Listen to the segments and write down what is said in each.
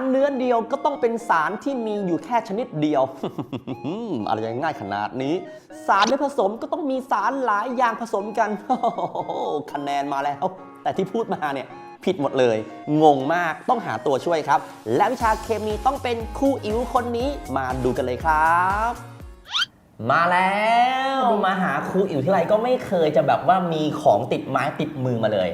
ารเนื้อเดียวก็ต้องเป็นสารที่มีอยู่แค่ชนิดเดียว อะไรจะง่ายขนาดนี้ สารเนื้อผสมก็ต้องมีสารหลายอย่างผสมกันคะแนนมาแล้ว แต่ที่พูดมาเนี่ยผิดหมดเลย งงมากต้องหาตัวช่วยครับ และวิชาเคมีต้องเป็นครูอิ๋วคนนี้มาดูกันเลยครับ มาแล้วมาหาครูอิ๋วที่ไรก็ไม่เคยจะแบบว่ามีของติดไม้ติดมือมาเลย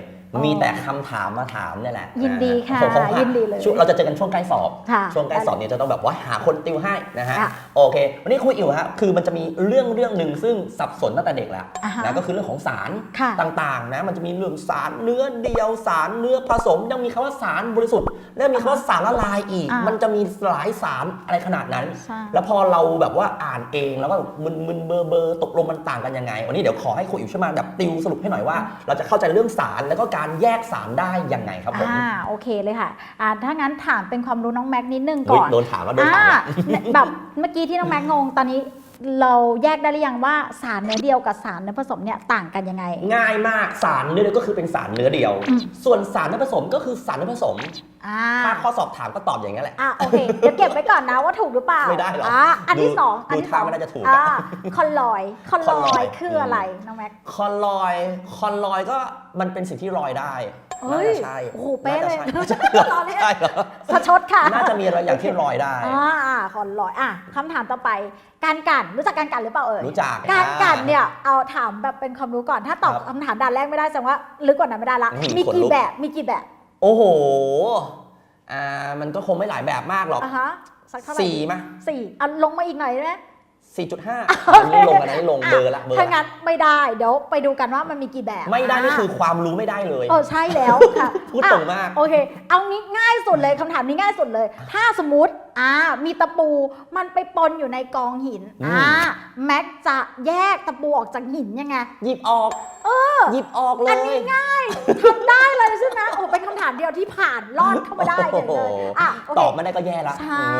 มีแต่คำถามมาถามเนี่ยแหละยินดีค่ะเพราว่ายินดีเลยช่วงเราจะเจอกันช่วงใกล้สอบค่ะช่วงใกล้สอบเนี่ยจะต้องแบบว่าหาคนติวให้นะฮะค่ะโอเค วันนี้ครูอิ๋วฮะคือมันจะมีเรื่องเรื่องหนึ่งซึ่งสับสนตั้งแต่เด็กแล้วอ่าฮะนะก็คือเรื่องของสารค่ะต่างๆนะมันจะมีเรื่องสารเนื้อเดียวสารเนื้อผสม ยังมีคำว่าสารบริสุทธิ์ แล้วมีคำว่าสารละลายอีกอ่ามัมันจะมีหลายสารอะไรขนาดนั้นใช่แล้วพอเราแบบว่าอ่านเองแล้วก็มึนมึนเบอร์เบอร์ตกลงมันต่างกันยังไง วันนี้เดี๋ยวขอให้ครูอิ๋วช่วยมาแบบติวสรุปให้หน่อยว่า เราจะเข้าใจเรื่องสารแล้วก็การแยกสารได้ยังไงครับผมอ่าโอเคเลยค่ะอ่าถ้างั้นถามเป็นความรู้น้องแม็กนิดนึงเฮ้ยก่อนโดนถามแล้วโดนถามอ่าแล้วแบบเมื่อกี้ที่น้องแม็กงงตอนนี้ เราแยกได้หรือยังว่าสารเนื้อเดียวกับสารเนื้อผสมเนี่ยต่างกันยังไง ง่ายมากสารเนื้อเดียวก็คือเป็นสารเนื้อเดียว อืม ส่วนสารเนื้อผสมก็คือสารเนื้อผสม อ่าถ้าข้อสอบถามก็ตอบอย่างนี้นแหละ อะโอเคเดี๋ยวเก็บไว้ก่อนนะว่าถูกหรือเปล่าไม่ได้หรอกอ่าอันที่ดูสองอันดูที่สท่าองไม่น่าจะถูกอ่าอะคอนลอยคอนลคอนลออยย คือมอะไรน้องแม็ก คอนลอย คอนลอยก็มันเป็นสิ่งที่ลอยได้เฮ้ น่ายจะใช่โอ้โหเป๊ะเลยน่าจะใช่รอเล่นใช่เหรอสะชดค่ะ น่าจะมีอะไรอย่างที่ลอยได้อ่าอ่าคอนลอยอะคำถามต่อไป การกันรู้จักการกันหรือเปล่าเอ่ยรู้จักการกันอ่าเนี่ยเอาถามแบบเป็นความรู้ก่อนถ้าตอบครับคำถามด่านแรกไม่ได้แสดงว่าลึกกว่านั้นไม่ได้ละอืมมีขนกี่ลุกแบบมีกี่แบบ โอ้โหอ่ามันก็คงไม่หลายแบบมากหรอกอะฮะสักเท่าไหร่สี่ไหมสี่เอาลงมาอีกหน่อยได้ไหม สี่จุดห้าอันนี้ลงอันนี้ลงเบอร์ละเบอร์ถ้าละงั้นไม่ได้เดี๋ยวไปดูกันว่ามันมีกี่แบบ ไม่ได้นี่คือความรู้ไม่ได้เลยเออใช่แล้วค่ะพูดอะตรงมากโอเค เอางี้ง่ายสุดเลยคำถามนี้ง่ายสุดเลย ถ้าสมมติ อ่ามีตะปูมันไปปนอยู่ในกองหินอืม อ่าแม็กจะแยกตะปูออกจากหินยังไง หยิบออกหยิบออกเลอันยนี้ง่ายทำได้เลยใช่ไหมโอ้โหเป็นคำถามเดียวที่ผ่านรอดเข้ามาได้เลยเลยอะโอตเคอบไม่ได้ก็แย่ละใช่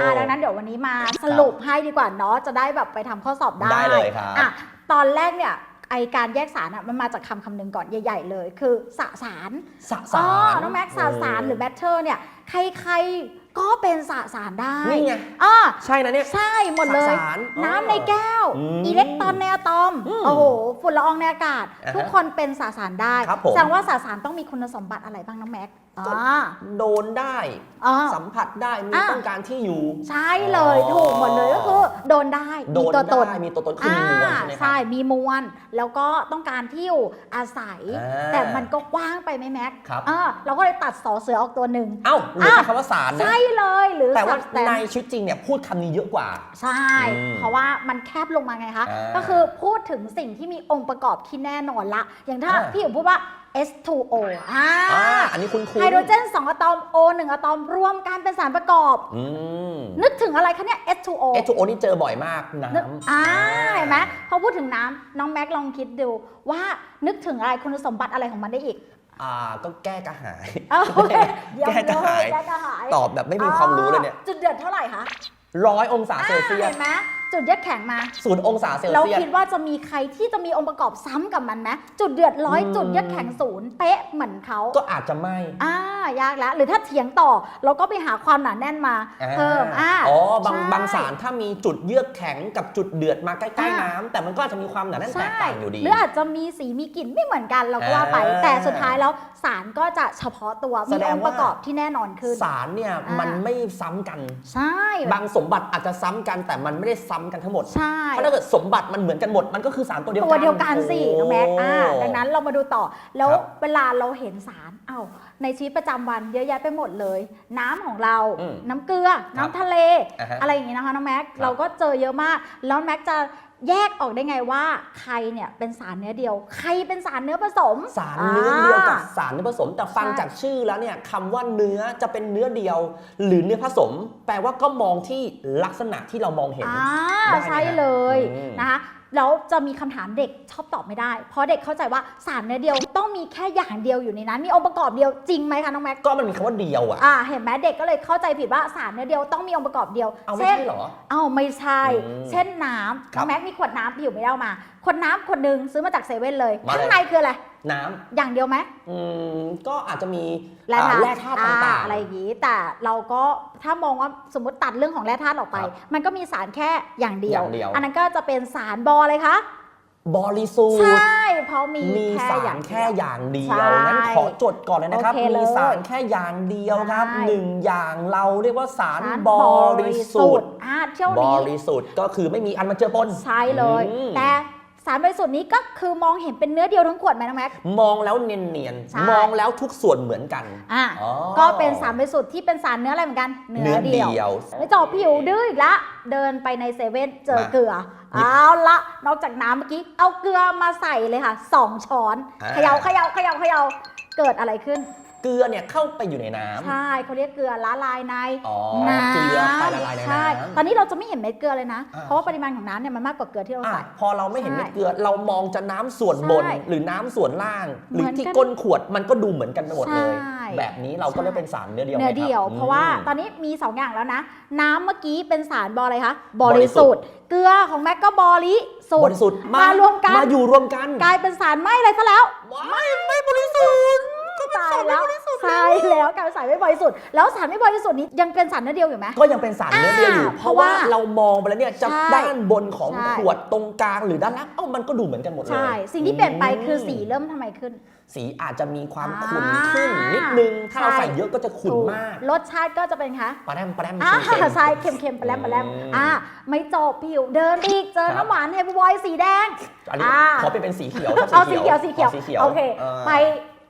อะดังนั้นเดี๋ยววันนี้มาสรุปให้ดีกว่าเนาะ จะได้แบบไปทำข้อสอบได้ได้เลยครับ อะตอนแรกเนี่ยไอการแยกสารอะมันมาจากคำคำหนึ่งก่อนใหญ่ ๆ เลย คือสสารสอ๋สาอรน้องแม็กซ์สสารหรือแบตเตอร์เนี่ย ใครๆ ก็เป็นสสารได้นี่ไงอ่าใช่นะเนี่ย ใช่หมดเลยสสารอ๋อน้ำในแก้ว อืมอิเล็กตรอนในอะตอม อืมโอ้โห ฝุ่นละอองในอากาศ อ่าฮะทุกคนเป็นสสารได้ ครับผม แสดงว่าสสารต้องมีคุณสมบัติอะไรบ้างน้องแม็กซ์ก็อ่าโดนได้อ่า สัมผัสได้มีอะ ต้องการที่อยู่ใช่เลยอ๋อถูกหมดเลยก็คือโดนได้โดมีนตัวตนได้มีตัวตนคือมีมวลใช่ไหมครัใช่มีมวลแล้วก็ต้องการที่อยู่อาศัย อ่า แต่มันก็กว้างไปไหมแม็กครับ อ่าเราก็เลยตัดสอเสือออกตัวหนึ่ง เอ้าหรืออะ ใช้คำว่าสารนะ ใช่เลยหรือ แต่ว่า substance ในชีวิตจริงเนี่ยพูดคำนี้เยอะกว่า ใช่ อืมเพราะว่ามันแคบลงมาไงคะ อ่าก็คือพูดถึงสิ่งที่มีองค์ประกอบที่แน่นอนละ อย่างถ้าอ่าพี่อยู่พูดว่า H2O อ่าอ่าอันนี้คุณคุณไฮโดรเจน 2 อะตอม O 1 อะตอมรวมกันเป็นสารประกอบ อืม นึกถึงอะไรคะเนี่ย H2O H2O นี่เจอบ่อยมากนึกน้ำอ่าเห็นไหมพอพูดถึงน้ำน้องแม็กลองคิดดู ว่านึกถึงอะไรคุณสมบัติอะไรของมันได้อีกอ่าก็แก้กระหาย เอ้าเยี่ยมแก้กระหาย เลยแก้กระหายตอบแบบไม่มีความรู้เลยเนี่ย จุดเดือดเท่าไหร่คะร้อยองศาเซลเซียอ่าสเห็นไหม จุดเยือกแข็งมา ศูนย์องศาเซลเราเซียส คิดว่าจะมีใครที่จะมีองค์ประกอบซ้ำกับมันไหมจุดเดือดร้อยอืม จุดเยือกแข็งศูนย์เป๊ะเหมือนเขาก็อาจจะไม่อ่ายากแล้วหรือถ้าเถียงต่อเราก็ไปหาความหนาแน่นมาเพิ่มอ่าอ๋อบางใช่ บางสารถ้ามีจุดเยือกแข็งกับจุดเดือดมาใกล้ อ่า ๆ น้ำแต่มันก็อาจจะมีความหนาแน่นแตใช่กต่างอยู่ดี หรืออาจจะมีสีมีกลิ่นไม่เหมือนกันเราก็ว่าไป อ่าแต่สุดท้ายแล้วสารก็จะเฉพาะตัวแสมีดองงค์ประกอบว่าที่แน่นอนขึ้น สารเนี่ยอ่ามั มันไม่ซ้ำกัน ใช่ บางสมบัติอาจจะซ้ำกันแต่มันไม่ได้ซ้ำกันทั้งหมด ใช่ เพราะถ้าเกิดสมบัติมันเหมือนกันหมด มันก็คือสารตัวเดียวกันตัวเดียวกันสิโน้องแม็กอ่าดังนั้นเรามาดูต่อ แล้วครับเวลาเราเห็นสาร เอ้า ในชีวิตประจำวันเยอะแยะไปหมดเลย น้ำของเรา อืมน้ำเกลือ น้ำทะเล อ่าฮะอะไรอย่างนี้นะคะน้องแม็กครับ เราก็เจอเยอะมาก แล้วแม็กจะ แยกออกได้ไงว่าใครเนี่ยเป็นสารเนื้อเดียว ใครเป็นสารเนื้อผสมสารเนื้อเดียวกับอ่าสารเนื้อผสม แต่ฟังใช่จากชื่อแล้วเนี่ยคำว่าเนื้อจะเป็นเนื้อเดียว หรือเนื้อผสม แปลว่าก็มองที่ลักษณะที่เรามองเห็นอ่าได้ไหมใช่เลยอืมนะคะ แล้วจะมีคำถามเด็กชอบตอบไม่ได้ เพราะเด็กเข้าใจว่าสารเนื้อเดียวต้องมีแค่อย่างเดียวอยู่ในนั้น มีองค์ประกอบเดียวจริงไหมคะน้องแม็กก็มันมีคำว่าเดียวอะอ่าเห็นไหมเด็กก็เลยเข้าใจผิดว่าสารเนื้อเดียวต้องมีองค์ประกอบเดียวเอาไม่เช่นใช่เหรอเอ้าไม่ใช่อืมเช่นน้ำครัน้บองแม็กมีขวดน้ำพี่อยู่ไม่ได้เอามาขวดน้ำขวดหนึ่งซื้อมาจากเซเว่นเลยมาเลยข้างในคืออะไร น้ำอย่างเดียวไหมอืมก็อาจจะมีแร่ธาอ่าตุแร่ธาตุต่างอะไรอย่างนี้ แต่เราก็ถ้ามองว่าสมมติตัดเรื่องของแร่ธาตุออกไป ครับมันก็มีสารแค่อย่างเดียวอย่างเดียว อันนั้นก็จะเป็นสารบอเลยคะๆบริสุทใชธิ์่ เพราะมีมีแค่สาอรย่างแค่เดียวอย่างเดีใช่ยวงั้นขอจดก่อนเลยนะครับ โอเคเลยมีสารแค่อย่างเดียวครับใช่ หนึ่งอย่างเราเรียกว่าสารสารบริสุทธิ์อ่าเที่ยวบนี้ริสุทธิ์ก็คือไม่มีอันมาเจือปน ใช่เลย อืมแต่ สารบริสุทธิ์นี้ก็คือมองเห็นเป็นเนื้อเดียวทั้งขวดไหมน้องแม็ก มองแล้วเนียนใช่ ๆ มองแล้วทุกส่วนเหมือนกันอะอ๋อก็เป็นสารบริสุทธิ์ที่เป็นสารเนื้ออะไรเหมือนกันเนื้อเดียวไม่จบผิวดื้ออีกละเดินไปในเซเว่นเจอมาเกลือหยิบเอาละนอกจากน้ำเมื่อกี้เอาเกลือมาใส่เลยค่ะสองช้อนอ่า เขย่าเขย่าเขย่าเขย่าเกิดอะไรขึ้น เกลือเนี่ยเข้าไปอยู่ในน้ำ ใช่เขาเรียกเกลือละลายในอ๋อน้ำเกลือไปละลายในใช่น้ำตอนนี้เราจะไม่เห็นเม็ดเกลือเลยนะ อ่า เพราะว่าปริมาณของน้ำเนี่ยมันมากกว่าเกลือที่เราอะใส่ พอเราไม่เห็นใช่เม็ดเกลือ เรามองจะน้ำส่วนบน ใช่หรือน้ำส่วนล่าง หรือเหมือนที่กันก้นขวดมันก็ดูเหมือนกันไปหมดเลย ใช่ แบบนี้เราก็เรียกเป็นสารเนื้อเดียวเนื้อไหมครับเดียวเพราะว่าอืมตอนนี้มี 2 อย่างแล้วนะ น้ำเมื่อกี้เป็นสารบออะไรคะบบริริสุสุททธิ์ ธิ์ เกลือของแม็กก็บริสุบทธิ์ริสุทธิ์มารวมกันมาอยู่รวมกันกลายเป็นสารไม่อะไรซะแล้ว ไม่ไม่บริสุทธิ์ก็เป็น ตายสารแล้วไม่บริสุทธิ์ใช่แล้วกลายเป็นสารไม่บริสุทธิ์แล้วสารไม่บริสุทธิ์นี้ยังเป็นสารเนื้อเดียวอยู่ไหม ก็ยังเป็นสารเนื้อเดียวอยู่อ่าเพราะว่าเพราะว่าเรามองไปแล้วเนี่ยจะใช่ด้านบนของใช่ขวดตรงกลางหรือด้านล่างเอ้ามันก็ดูเหมือนกันหมดเลยใช่สิ่งที่เปลี่ยนไปคือสีมเริ่มทำไมขึ้น สีอาจจะมีความอ่าขุ่นขึ้นนิดนึงถ้าเราใช่ใส่เยอะก็จะขุ่นถูกมาก รสชาติก็จะเป็นคะปลาแรมปลาแรมอ่าเค็มๆใช่เค็มๆปลาแรมปลาแรมอืมอ่าไม่จบผิวเดินอีกเจอครับน้ำหวานเฮฟบอยสีแดงอันนี้อ่าขอเป็นเป็นสีเขียวชบเอาสีเขียวสีเขียวขอสีเขียวโอเคอ่าไป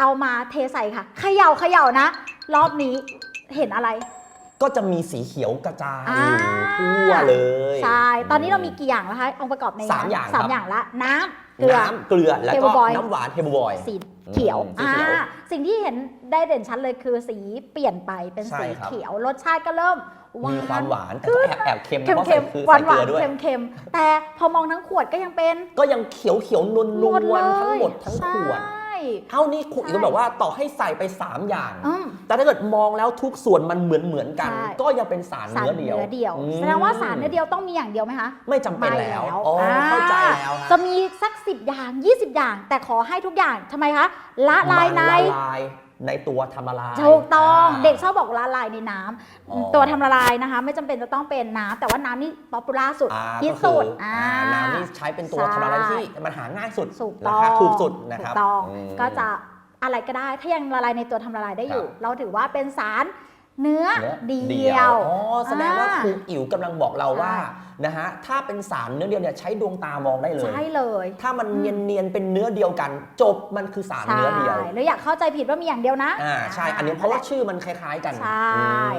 เอามาเทใส่ค่ะเขย่าเขย่านะ รอบนี้เห็นอะไร ก็จะมีสีเขียวกระจายอ่าอยู่ทั่วเลยใช่ตอนนี้เรามีกี่อย่างแล้วคะองค์ประกอบในสามอย่างสามครับอย่างละน้ำเกลือ น้ำเกลือแล้วก็ Herbal Boy น้ำหวานเฮลบอย สีเขียวอืมสีเขียวอ่าสิ่งที่เห็นได้เด่นชัดเลยคือสีเปลี่ยนไปเป็นใช่สีครับ เขียวรสชาติก็เริ่มหวานมีความหวานแต่ก็แอบแอบเค็มนะเค็มเพราะเค็ใส่มคือหวาใส่นหเกวาลืนอด้วย เค็มเค็มแต่พอมองทั้งขวดก็ยังเป็น ก็ยังเขียวเขียวนวลนหมดวเลลยทั้งหมดทั้งขวด ใช่ เท่านี้คุณใช่อีกต้องบอกว่าต่อให้ใส่ไป 3 อย่าง อืม แต่ถ้าเกิดมองแล้วทุกส่วนมันเหมือนเหมือนๆกัน ใช่ ก็ยังเป็นสารสารเนื้อเดียวเนื้อเดียวอืมแสดงว่าสารเนื้อเดียวต้องมีอย่างเดียวไหมคะ ไม่จำเป็นแล้วไม่อ๋ออาเข้าใจแล้วจะฮะมีสัก 10 อย่าง 20 อย่าง แต่ขอให้ทุกอย่างทำไมคะ ละลายในมันละลาย ในตัวทำละลายถูกต้องา เด็กชอบบอกละลายในน้ำอ๋อตัวทำละลายนะคะ ไม่จำเป็นจะต้องเป็นน้ำแต่ว่าน้ำนี่ป๊อปปูล่าสุดอ่าฮิตก็สุคือดอ่าอ่าน้ำนี่ใช้เป็นตัวใช่ทำละลายที่มันหาง่ายสุดถูกราต้องคาถูกสุดนะครับถูกต้องอืมก็จะอะไรก็ได้ถ้ายังละลายในตัวทำละลายได้อยู่ ครับ เราถือว่าเป็นสารเนื้อเนื้อเดียว อ๋อแสดงว่าอ่าครูอิ๋วกำลังบอกเราว่า ใช่ นะฮะถ้าเป็นสารเนื้อเดียวเนี่ยใช้ดวงตามองได้เลย ใช่เลย ถ้ามันอืมเนียนๆเป็นเนื้อเดียวกัน จบมันคือสารใช่เนื้อเดียว แล้วอยากเข้าใจผิดว่ามีอย่างเดียวนะอ่าใช่อันนี้เพราะว่าชื่อมันคล้ายๆกัน ใช่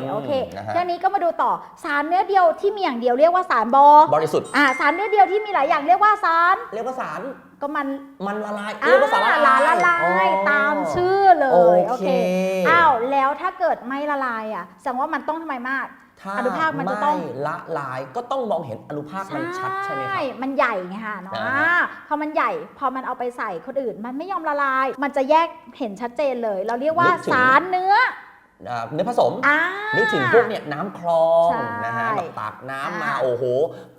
มโอเคนะฮะเรื่องนี้ก็มาดูต่อสารเนื้อเดียวที่มีอย่างเดียวเรียกว่าสารบอบริสุทธิ์อ่าสารเนื้อเดียวที่มีหลายอย่างเรียกว่าสารเรียกว่าสารก็มันมันละลายอ่าเรียกว่าสารละลายละลายอ๋อตามชื่อเลยโอเคอ้าวแล้วถ้าเกิดไม่ละลายอะแสดงว่ามันต้องทำไมมาก ถ้าอนุภาคมันจะต้อง ไม่ละลายก็ต้องมองเห็นอนุภาคมันชัดใช่ไหมครับ มันใหญ่ไงค่ะเนาะอ่าฮะ พอมันใหญ่พอมันเอาไปใส่คนอื่น มันไม่ยอมละลาย มันจะแยกเห็นชัดเจนเลย เราเรียกว่าสารเนื้ออ่า เนื้อผสม อ่า นึกถึงพวกเนี่ยน้ำคลองใช่นะฮะแบบตักน้ำมาอ่าโอ้โห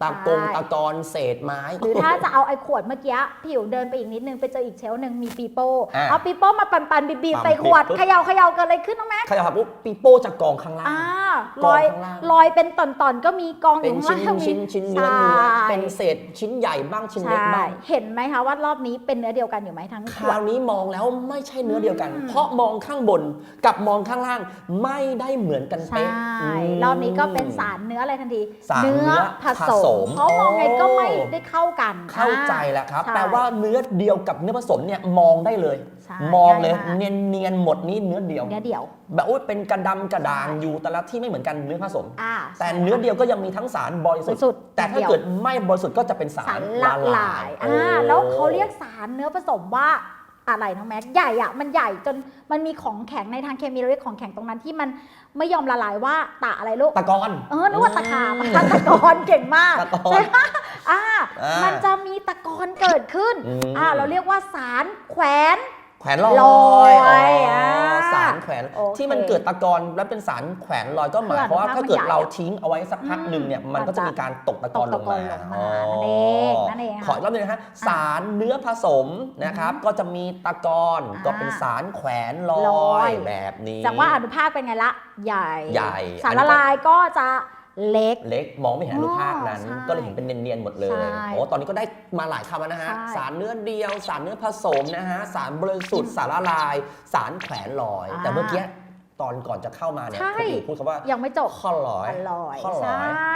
ตากงใช่ ตะกอนเศษไม้ หรือถ้าจะเอาไอ้ขวดเมื่อกี้ผิวเดินไปอีกนิดนึงไปเจออีกเชลฟ์หนึ่งมีปีโป้อ่าเอาปีโป้มาปันปันๆบีบๆปั๊มใส่ขวดปุ๊บ เขย่าเขย่าเกิดอะไรขึ้นน้องแม็กใครจะครับปุ๊บปีโป้จะกองข้างล่าง อ่าลลออยยข้างล่าง ลอยเป็นตอนๆก็มีกองอเป็นยู่ข้างชิ้นล่างชิ้นชิ้นเนื้อใช่เนื้อเป็นเศษชิ้นใหญ่บ้างชิ้นเล็กใช่บ้างเห็นไหมคะว่ารอบนี้เป็นเนื้อเดียวกันอยู่ไหมทั้งคขวราดวนี้มองแล้วไม่ใช่เนื้อเดียวกัน อืมเพราะมองข้างบนกับมองข้างล่างไม่ได้เหมือนกันใช่เป๊ะมรอบนี้ก็เป็นสารเนื้ออะไรทันทีสารเนื้อผผสสมมเพราะมองไงก็ไม่โอ้ ได้เข้ากันเข้าใจอ่ แล้วครับใช่แปลว่าเนื้อเดียวกับเนื้อผสมเนี่ยมองได้เลย ใช่มองเลยง่ายมากเนียนเนียนๆหมดนี้เนื้อเดียว เนื้อเดียว แบบโอ้ยเป็นกระดำกระด่างอยู่แต่ละที่ไม่เหมือนกันเนื้อผสม อ่าแต่เนื้อเดียวก็ยังมีทั้งสารบริบริสุสุททธิ์ธิ์แต่ถ้าเดียวเกิดไม่บริสุทธิ์ก็จะเป็นสาสารรละลายโอ้อ่าแล้วเขาเรียกสารเนื้อผสมว่า อะไรน้องแม็กใหญ่อะมันใหญ่จนมันมีของแข็งในทางเคมีเราเรียกของแข็งตรงนั้นที่มันไม่ยอมละลายว่าตะอะไรลูกตะกอนเออนึกว่าตะขาบตะกอนเก่งมากตะกอนใช่ไหมอ่าอ่ามัมันจะมีตะกอนเกิดขึ้นอืมอ่าเราเรียกว่าสารแขวน แขวนลอยลอยอ๋ออ่าสารแขวนโอเคที่มันเกิดตะกอนแล้วเป็นสารแขวนลอยก็หมายความว่าคืออนุภาคถ้าเกิดมันใหญ่เราทิ้งเอาไว้สักพักหนึ่งเนี่ยอืมมันก็จะมีการตกตะกอนลงมาตกตะกอนลงมานั่นเองนั่นเองค่ะขออีกรอบหนึงนะฮะสารเนื้อผสมนะครับก็จะมีตะกอนอ่าก็เป็นสารแขวนลลออยย แบบนี้จากว่าอนุภาคเป็นไงละ ใหญ่ ใหญ่ สารละลายก็จะ เล็ก เล็กมองไม่เห็นอนุภาคนั้นอ๋อใช่ก็เลยเห็นเป็นเนียนๆหมดเลยใช่โอ้ตอนนี้ก็ได้มาหลายคำแล้วนะฮะ ใช่สารเนื้อเดียว สารเนื้อผสมนะฮะ สารบริสุทธิ์สารละลาย สารแขวนลอย อ่าแต่เมื่อกี้ตอนก่อนจะเข้ามาเนี่ยใช่คุณอู๋พูดคำว่ายังไม่จบข้อลอย คอนลอย ข้อลใช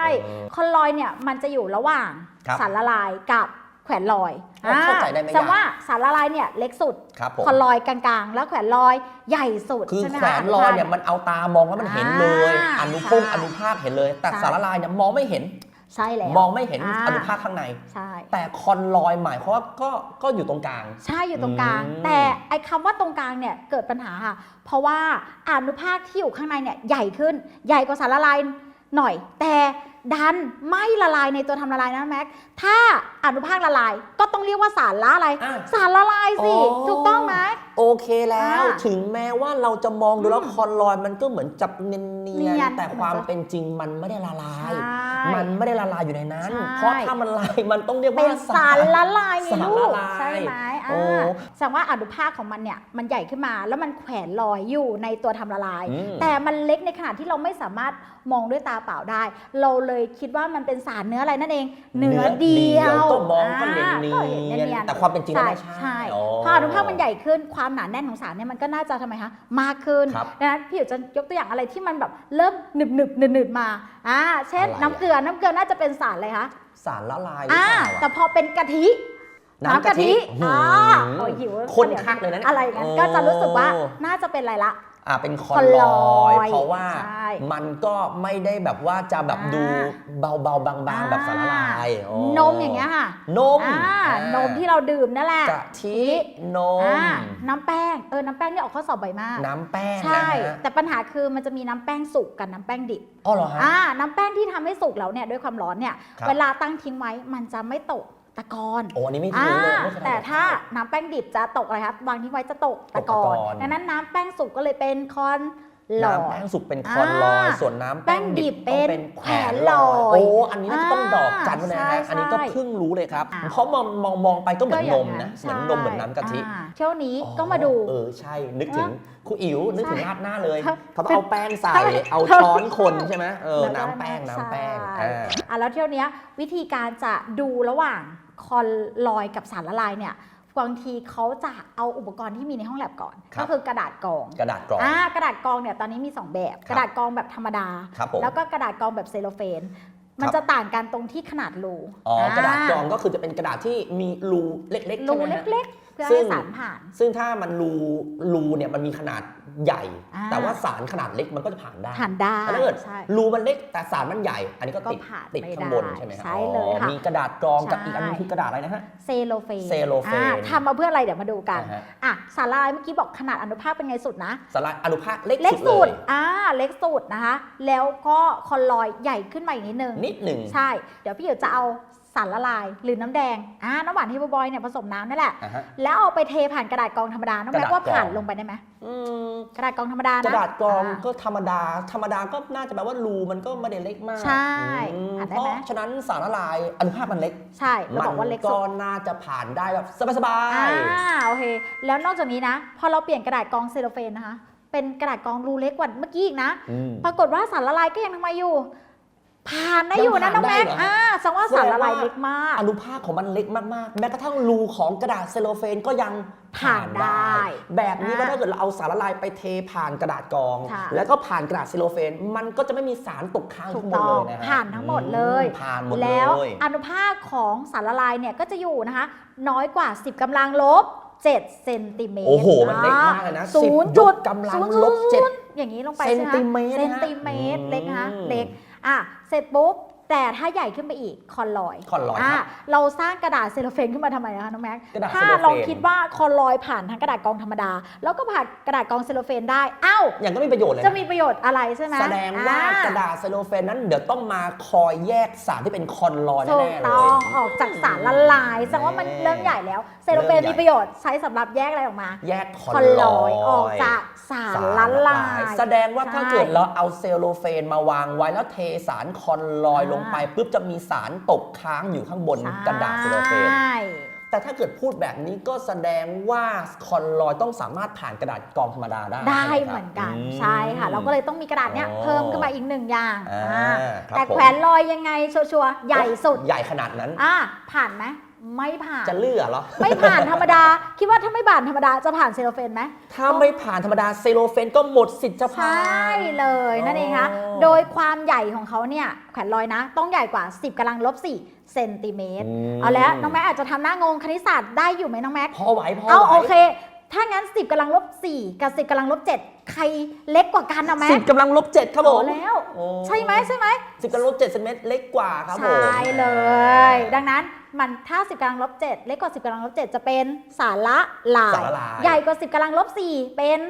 อย่อืม คอนลอยเนี่ยมันจะอยู่ระหว่างครับ สารละลายกับ แขวนลอยอ๋อเข้าใจได้ไม่ยากแสดงว่าสารละลายเนี่ยเล็กสุดครับผมคอนลอยกลางๆ แล้วแขวนลอยใหญ่สุดคือใช่ไหมแขวนลอยเนี่ยมันเอาตามองแล้วมันเห็นเลยอ่าอนุพงใช่อนุภาคเห็นเลย แต่ใช่สารละลายเนี่ยมองไม่เห็นใช่แล้วมองไม่เห็นอ่าอนุภาคข้างในใช่แต่คอนลอยหมายความว่าก็ก็อยู่ตรงกลาง ใช่อยู่ตรงกลางอืมแต่ไอ้คำว่าตรงกลางเนี่ยเกิดปัญหาค่ะ เพราะว่าอนุภาคที่อยู่ข้างในเนี่ยใหญ่ขึ้น ใหญ่กว่าสารละลายหน่อย แต่ ดันไม่ละลายในตัวทำละลายนะแม็ก ถ้าอนุภาคละลายก็ต้องเรียกว่าสารละอะไรอะสารละลายสิอ๋อถูกต้องไหม โอเคแล้ว อ่าถึงแม้ว่าเราจะมองดูแล้วอืมคอนลอยมันก็เหมือนจับเนียนเนีเนียยนนแต่ความเป็นจริงมันไม่ได้ละลาย ใช่มันไม่ได้ละลายอยู่ในนั้น ใช่ เพราะถ้ามันละลายมันต้องเรียกเป็ว่านสารละลายไงสารลูละกลายใช่ไหมอ่าโอ้แสดงว่าอนุภาคของมันเนี่ยมันใหญ่ขึ้นมาแล้วมันแขวนลอยอยู่ในตัวทำละลาย อืม แต่มันเล็กในขนาดที่เราไม่สามารถมองด้วยตาเปล่าได้ เราเลยคิดว่ามันเป็นสารเนื้ออะไรนั่นเอง เนื้อเดียวก็มองก็เนียนอ่าเนีก็เห็นเนียยนนแต่ความเป็นจริงแล้วไม่ใช่ใช่อ๋อ พออนุภาคมันใหญ่ขึ้นความหนาแน่นของสารเนี่ยมันก็น่าจะทำไมคะมากขึ้นครับดังนั้นพี่อยู่จะยกตัวอย่างอะไรที่มันแบบเริ่มหนึบหนึบหนืดหนืดๆมาอ่าเช่น อะไรอะ น้ำเกลือน้ำเกลือน่าจะเป็นสารอะไรคะสารละลายหรืออ่าเปล่าแต่อะพอเป็นกะทิ น้ำกะทิอ่าหืโอ้ยหิวคนคักเลยนะเนี่ยอะไรงั้นก็จะรู้สึกว่าโอ้ น่าจะเป็นอะไรละ อ่าเป็นคอคอนนลลออยยเพราะว่าใช่มันก็ไม่ได้แบบว่าจะแบบอ่าดูเบาๆบางๆ แบบสารละลายโอ้นมอย่างเงี้ยค่ะนมอ่าอ่านมที่เราดื่มนั่นแหละกะทินมอ่าน้ำแป้งเออน้ำแป้งนี่ออกข้อสอบบ่อยมาก น้ำแป้งใช่นะฮะแต่ปัญหาคือมันจะมีน้ำแป้งสุกกับน้ำแป้งดิบอ๋อเหรอฮะอ่าน้ำแป้งที่ทำให้สุกแล้วเนี่ยด้วยความร้อนเนี่ยครับเวลาตั้งทิ้งไว้มันจะไม่ตก ตะกอนโอ้อันนี้ไม่อ่ารู้เลยไม่เคยทำแต่กับถ้าข้วน้ำแป้งดิบจะตกอะไรครับวางทิ้งไว้จะตกตะกตอกตะกอนนดังนั้นน้ำแป้งสุกก็เลยเป็นคอนลอน้ำยแป้งสุกเป็นคอนลอยอ่าส่วนน้ำแป้แป้งงดิดิบบเป็นต้องเป็นแขวนแขวนลลออยยโอ้ อันนี้น่าจะต้องดอกจันทร์นะใช่ฮะอันนี้ก็ใช่เพิ่งรู้เลยครับอ่าเพราะมองมองมองไปก็เหมือนย่านงมนะใช่เหมือนนมเหมือนน้ำกะทิอ่าเที่ยวนี้อ๋อก็มาดู เออ ใช่ นึกถึงครูอิ๋วนึกถึงใช่ราดหน้าเลยครับเขาเอาแป้งใส่ใช่เอาช้อนคนใช่ไหมเออล้วก็น้ำแป้ง น้ำแป้งใช่อ่าอะแล้วเที่ยวเนี้ยวิธีการจะดูระหว่าง คอนลอยกับสารละลายเนี่ยบางทีเขาจะเอาอุปกรณ์ที่มีในห้องแลบก่อน ครับ ก็คือกระดาษกรองกระดาษกรอง อ่ากระดาษกรองเนี่ยตอนนี้มี 2 แบบครับกระดาษกรองแบบธรรมดา ครับผมแล้วก็กระดาษกรองแบบเซลโลเฟน มันครับ จะต่างกันตรงที่ขนาดรูอ๋อกระดาษกรองก็คือจะเป็นกระดาษที่มีรูเล็กๆรูใช่ไหมฮะ เล็กๆ เพื่อซึ่ให้งสารผ่าน ซึ่งถ้ามันรูรูเนี่ยมันมีขนาดใหญ่ อ่า แต่ว่าสารขนาดเล็กมันก็จะผ่านได้ผ่านได้แต่ถ้าเกิดใช่ รูมันเล็กแต่สารมันใหญ่ อันนี้ก็ก็ติดผ่านติดไม่ข้างบนได้ใช่ไหมครับใช่เลยค่ะอ๋อมีกระดาษกรองกับใช่ อีกอันนึงคือกระดาษอะไรนะฮะ เซโลเฟนเซโลเฟน อ่าทำมาเพื่ออะไรเดี๋ยวมาดูกันอ่าฮะอะสารละลายเมื่อกี้บอกขนาดอนุภาคเป็นไงสุดนะสลายอนุภาคเล็กเล็กสุสุดดเลยอ่าเล็กสุดนะคะ แล้วก็คอนลอยใหญ่ขึ้นมาอีกนิดนึง นิดหนึ่ง ใช่ เดี๋ยวพี่เอ๋จะเอา สารละลายหรือน้ำแดงอ่าน้ำหวานฮิบอยเนี่ยผสมน้ำนั่นแหละ อ่าฮะ แล้วเอาไปเทผ่านกระดาษกรองธรรมดาน้องแม็กกระดาษว่าผ่านกรอง ลงไปได้ไหมอืมกระดาษกรองธรรมดากนะระดาษกรองาก็ธรรมดา ธรรมดาก็น่าจะแปลว่ารูมันก็ไม่ได้เล็กมากใช่อืมอ่านได้เพราะไหมฉะนั้นสารละลายอนุภาคมันเล็กใช่เราบอกว่าเล็กก็สุดน่าจะผ่านได้แบบสบายอ่าโอเค แล้วนอกจากนี้นะ พอเราเปลี่ยนกระดาษกรองเซลโลเฟนนะคะ เป็นกระดาษกรองรูเล็กกว่าเมื่อกี้อีกนะ ๆอืมปรากฏว่าสารละลายก็ยังทำไมอยู่ ผ่านได้ยังอยู่นะผ่านน้องแม็กได้เหรออ่าแสดงว่าสารละลายเล็กมาก อนุภาคของมันเล็กมากๆ แม้กระทั่งรูของกระดาษเซลโลเฟนก็ยังผ่านได้ แบบนี้อ่าว่าถ้าเกิดเราเอาสารละลายไปเทผ่านกระดาษกรองค่ะแล้วก็ผ่านกระดาษเซลโลเฟน มันก็จะไม่มีสารตกค้างถูทั้กงหมดต้เลองยนะฮะผ่านทั้งหมดเลยอืมผ่านหมดแล้วเลยอนุภาคของสารละลายเนี่ยก็จะอยู่นะคะ น้อยกว่า 10กำลังลบ7เซนติเมตรโอ้โห มันเล็กมากเลยนะศู10นย์จุดยกกำลังศูนย์ลบเจ็ดศูนย์อย่างนี้ลงไปใช่ไหมเซนติเมตรเซนะนฮะติเมตรอืมเล็กนะคะเล็ก อะเสร็จปุ๊บ แต่ถ้าใหญ่ขึ้นไปอีกคอนลอยคอนลอยครับเราสร้างกระดาษเซลโลเฟนขึ้นมาทำไมนะคะน้องแม็กกระดาษถ้าเซลโลเฟนเราคิดว่าคอนลอยผ่านทั้งกระดาษกองธรรมดา แล้วก็ผ่านกระดาษกองเซลโลเฟนได้อ้าวอย่างก็มีประโยชน์เลยจะนะมีประโยชน์อะไรใช่ไหมแสดงว่าอ่กระดาษเซลโลเฟนนั้นเดี๋ยวต้องมาคอยแยกสารที่เป็นคอนลอยถูแน่กๆเลต้อยงออกจากสารละลายแสดงว่ามันแน่เริ่มใหญ่แล้วเซลโลเฟนเริ่มใหญ่มีประโยชน์ใช้สำหรับแยกอะไรออกมา แยกคอนคอนลลออยยออกจากสารละลาย แสดงว่าถ้าใช่เกิดเราเอาเซลโลเฟนมาวางไว้แล้วเทสารคอนลอยอ่าลงไปปุ๊บจะมีสารตกค้างอยู่ข้างบนกระดาษเซลโลเฟนใช่แต่ถ้าเกิดพูดแบบนี้ก็แสดงว่าคอนลอยต้องสามารถผ่านกระดาษกรองธรรมดาได้ ได้ใช่ครับเหมือนกันอืมใช่ค่ะ เราก็เลยต้องมีกระดาษเนี้ยอ๋อเพิ่มขึ้นมาอีกหนึ่งอย่างอ่าอ่าครับแต่ผมแขวนลอยยังไงชัวร์ๆใหญ่สุด ใหญ่ขนาดนั้นอ่าผ่านไหม ไม่ผ่าน จะเลื่อเหรอ ไม่ผ่านธรรมดา คิดว่าถ้าไม่ผ่านธรรมดาจะผ่านเซลโลเฟนไหมถ้าไม่ผ่านธรรมดาเซลโลเฟนก็หมดสิทธิ์จะใชผ่า่นเลยนั่นเองคะอ๋อโดยความใหญ่ของเขาเนี่ยแขวนลอยนะ ต้องใหญ่กว่า 10กำลังลบ4เซนติเมตรมเอาแล้วน้องแม็กอาจจะทำหน้างงคณิตศาสตร์ได้อยู่ไหมน้องแม็กพอไหวพอเอาไหวโอเค ถ้างั้น 10กำลังลบ4กับ 10กำลังลบ7ใครเล็กกว่ากันนะแม็สิกบกำลังลบเจ็ดครับผมเอาแล้ว โอ้ใช่ไหมใช่ไหม สิบกำลังลบเจ็ดเซนติเมตรเล็กกว่าครับผมใช่เลย ดังนั้นมันถ้า 10กำลังลบ7เล็กกว่า 10กำลังลบ7จะเป็นสารละลาย สารละลาย ใหญ่กว่า 10กำลังลบ4เป็น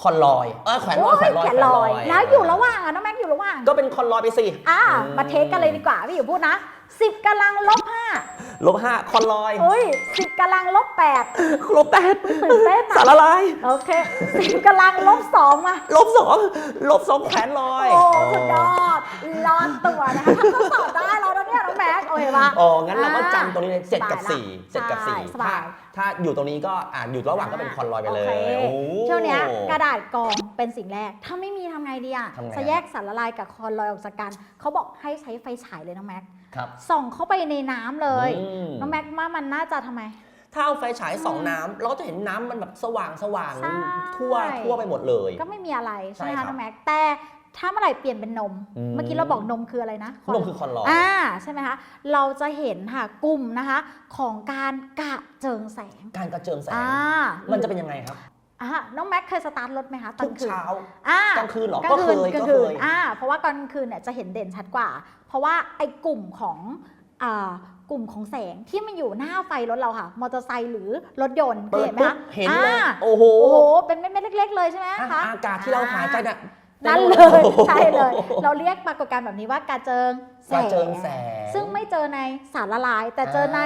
คอนลอย เออแขวนลโอ้อยยแขวนลอยแขนลอย แล้วอยู่ระหว่างอะน้องแม็กอยู่ระหว่างก็เป็นคอนลอยไปสิ อ่าอืมมาเทสกันเลยดีกว่าพี่อยู่พูดนะ 10กำลังลบ5ลบห้าคอนลอยเอ้ย 10กำลังลบ8 ลบแปดตื่นเต้นสารอะละลาย โอเค 10กำลังลบ2มาลบสองลบสองแขวนลอยโอ้สุดยอดรอดตัวนะคะทำข้อสอบได้แล้วนะเนี่ยน้องแม็กโอเคปะ อ๋อ งั้นเราก็อ่าจำตรงนี้เลยเจ็ดกับสบายละสี่เจ็ดกับสี่ใช่สบายถ้าถ้าอยู่ตรงนี้ก็อ่าอยู่ระหว่างก็เป็นคอนลอยไปเลยโอคโอ้ช่วงเนี้ยกระดาษกรองเป็นสิ่งแรก ถ้าไม่มีทำไงดีอะทำไงจะแยกสารละลายกับคอนลอยออกจากกันเขาบอกให้ใช้ไฟฉายเลยน้องแม็ก ครับ ส่องเข้าไปในน้ำเลยอืม น้องแม็กว่ามันน่าจะทำไม ถ้าเอาไฟฉายส่องน้ำเราจะเห็นน้ำมันแบบสว่างสว่างใช่ ทั่วทั่วไปหมดเลย ก็ไม่มีอะไรใช่ไหมใช่ครัคะบน้องแม็กแต่ถ้าเมื่อไหร่เปลี่ยนเป็นนม อืม เมื่อกี้เราบอกนมคืออะไรนะนมคือคอนลอย อ่าใช่ไหมคะเราจะเห็นค่ะกลุ่มนะคะของการกระเจิงแสงการกระเจิงแสง อ่ามันจะเป็นยังไงครับ อ่าน้องแม็กเคยสตาร์ทรถไหมคะตอทุนกคืนเช้า อ่ากลางคืนเหรอกลาก็งเคคืนยกลางก็คืเคนยอ่าเพราะว่ากลางคืนเนี่ยจะเห็นเด่นชัดกว่า เพราะว่าไอ้กลุ่มของอ่ากลุ่มของแสงที่มันอยู่หน้าไฟรถเราค่ะ มอเตอร์ไซค์หรือรถยนต์เคเปิยดเห็นไหมปุ๊บคะเห็นเลย อ่าโอ้โหโอ้โหเป็นเม็ดๆเล็ก ๆ เลยใช่ไหมอะคะ อากาศที่เราหายใจเนี่ยนั่นเลยใช่เลย เราเรียกปรากฏการณ์แบบนี้ว่ากระเจิงแสกระงเจิงแสง ซึ่งไม่เจอในสารละลาย แต่เจอใน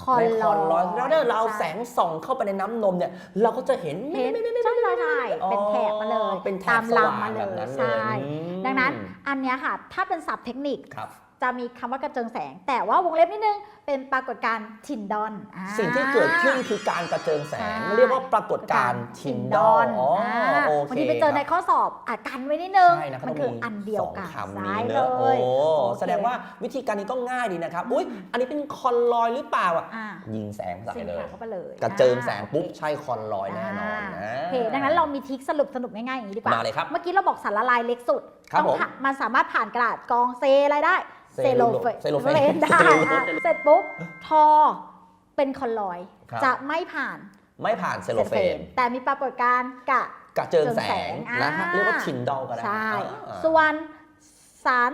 คอนในลคอนลออยยแล้วถ้าเราเอาแสงส่องเข้าไปในน้ำนมเนี่ย เราก็จะเห็นเห็นใช่ใช่ใช่เป็นแถบมาเลยเป็นแถตาบมสว่างลำมาเลแบบยนั้นเลยใช่อืมดังนั้นอันเนี้ยค่ะ ถ้าเป็นศัพท์เทคนิคครับ จะมีคำว่ากระเจิงแสง แต่ว่าวงเล็บนิดนึงเป็นปรากฏการณ์ทินดอนอ่า สิ่งที่เกิดขึ้นคือการกระเจิงแสง ใช่ เรียกว่าปรากฏการณ์ทินดอนอ๋อโอเคบางทีไปเจอในข้อสอบอากันไว้นิดนึง ใช่นะมันคืออันเดียวกันสองคำใช่นี้เลเนอะโอ้ย โอเค แสดงว่าวิธีการนี้ก็ง่ายดีนะครับ อุ้ยอันนี้เป็นคอนลอยหรือเปล่าอะอ่ายิงแสงใส่สิ่งเลยหาเข้าไปเลยกระเจิงแสงอ่าปุ๊บโอเคใช่คอนลอยแน่นอนานะ โอเคดังนั้นเรามีทริคสรุปสนุกง่ายๆอย่างนี้ดีกว่า มาเลยครับเมื่อกี้เราบอกสารละลายเล็กสุด ครับต้องผม ผ่ามันสามารถผ่านกระดาษกรองเซอะไรได้เซลโลเซลโลเฟนนได้อะเสร็จปุ๊บทอเป็นคอนลอยครับ จะไม่ผ่านไม่ผ่านเซลโลเฟนแต่มีปรากฏการณ์กะ กระเจิงแสเจิงแสงงนะฮะอ่าเรียกว่าทินดอลก็ได้ใช่ อ่าส่วนสาร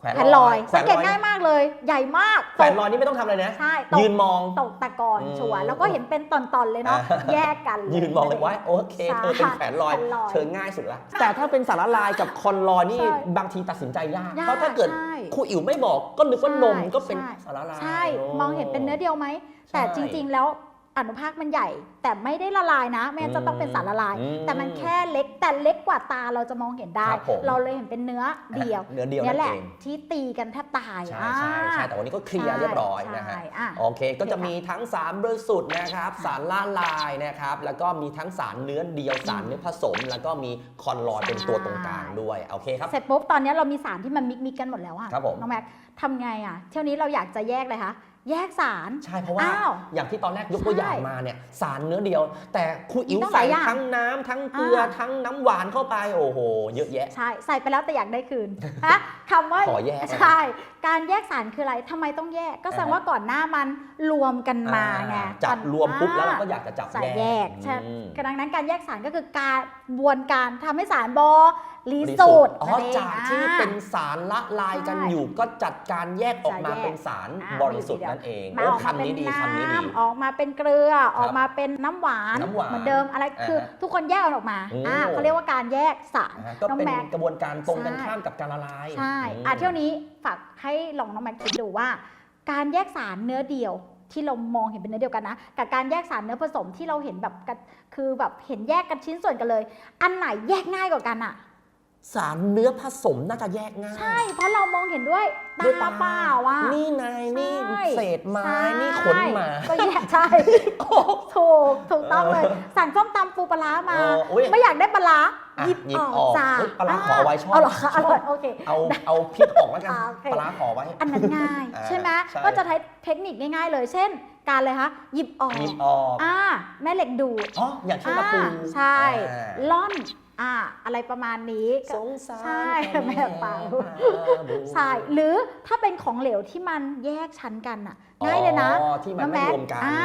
แขวนแผ่นลอยแขวสังนเกลตอยง่ายมากเลย ใหญ่มากแขวนลอยนี่ไม่ต้องทำอะไรนะ ใช่ตกยืนมอง ตกตะกอนอืมชัวร์แล้วก็เห็นเป็นตอนๆเลยเนาะอ่า แยกกันเลยยืนมองเลยว่าโอเคใช่เธอเป็นแขวนลอยแขวนลอยเธอง่ายสุดละแต่ถ้าเป็นสารละลายกับคอนลอยนี่ใช่บางทีตัดสินใจยาก ยากเพราะถ้าเกิดใช่ ครูอิ๋วไม่บอกก็นึกว่านมใช่ก็เป็นใช่สารละลายใช่โมองเห็นเป็นเนื้อเดียวไหม แต่ใช่ จริง ๆ แล้ว อนุภาคมันใหญ่ แต่ไม่ได้ละลายนะไม่งั้นจะต้องเป็นสารละลาย อืมแต่มันแค่เล็กแต่เล็กกว่าตาเราจะมองเห็นได้ ครับผมเราเลยเห็นเป็นเนื้อเดียวเนื้อเดียวนี่นั่นแหละเอง ที่ตีกันแทบตายใช่ใช่ใช่แต่วันนี้ก็เคลียร์เรียบร้อยนะฮะ ใช่อะโอเค ก็จะมีทั้งสารบริสุทธิ์นะครับ สารละลายนะครับ แล้วก็มีทั้งสารเนื้อเดียว สารเนื้อผสม แล้วก็มีคอนลอยเป็นตัวตรงกลางด้วย โอเคครับ เสร็จปุ๊บตอนนี้เรามีสารที่มันมิกมิกกันหมดแล้วอะครับผม น้องแม็กทำไงอะเที่ยวนี้เราอยากจะแยกเลยคะ แยกสาร ใช่เพราะว่าอ้าวอย่างที่ตอนแรกยกตัวอย่างใช่มาเนี่ยสารเนื้อเดียว แต่ครูอิ๋วมีตั้งหใส่ลายอย่างทั้งน้ำทั้งเกลืออ่าทั้งน้ำหวานเข้าไปโอ้โห เยอะแยะ ใช่ ใส่ไปแล้วแต่อยากได้คืนฮะคำว่าขอแยก ใช่การแยกสารคืออะไรทำไมต้องแยก ก็แสดงอ่าฮะว่าก่อนหน้ามันรวมกันมาไงอ่จับรวมปุ๊บแล้วเราก็อยากจะจับใส่แยกใช่อืม ดังนั้นการแยกสารก็คือการบวนการทำให้สารบอรีรีสูตรอ๋อนั่นเองจากที่อ่าเป็นสารละลายกันใช่อยู่ก็จัดการแยกออกมาจะแยกเป็นสารอ่าบริสุทธิ์นั่นเองมาโอ้ออกมาคำเป็นนี้ดีคำนี้ดีน้ำออกมาเป็นเกลือออกมาเป็นน้ำหวานน้ำหวานเหมือนเดิมอะไรคือ อ่าฮะทุกคนแยกกันออกมาโอ้อ่าเขาเรียกว่าการแยกสารอ่าก็น้องเป็นแม็ก กระบวนการตรงกันใช่ ข้ามกับการละลายใช่มอะเที่ยวนี้ฝากให้ลองน้องแม็กคิดดูว่า การแยกสารเนื้อเดียวที่เรามองเห็นเป็นเนื้อเดียวกันนะ กับการแยกสารเนื้อผสมที่เราเห็นแบบคือแบบเห็นแยกกันชิ้นส่วนกันเลย อันไหนแยกง่ายกว่ากันอะ สารเนื้อผสมน่าจะแยกง่าย ใช่ เพราะเรามองเห็นด้วยตาด้วยเปล่าอะ นี่นายนี่ใช่ เศษไม้ใช่นี่ขนหมา ก็แยกใช่ ถูก ถูกต้องเลย สั่งส้มตำปูปลาร้ามา เอออุ๊ย ไม่อยากได้ปลาร้าอะหยิบหยิบออออกกจ้าเฮ้ยปลาร้าขอเอาไว้ชอบเอาเหรอคะชออบร่อยโอเค เอาเอาพริกออกแล้วกันอ่าโอเค ปลาร้าขอไว้ อันนั้นง่าย อ่าใช่ไหมใช่ ก็จะใช้เทคนิคง่ายๆเลย เช่น การเลยคะหยิบออกหยิบออกอ่าแม่เหล็กดูดอ๋ออย่างเช่นตะปูอ่าใช่ อ่า ล่อน อ่าอะไรประมาณนี้ก็สงสารใช่พ่อแม่เปล่าบูใช่หรือถ้าเป็นของเหลวที่มันแยกชั้นกันน่ะง่ายเลยนะอ๋อที่มันองไม่แรวมกันอ่า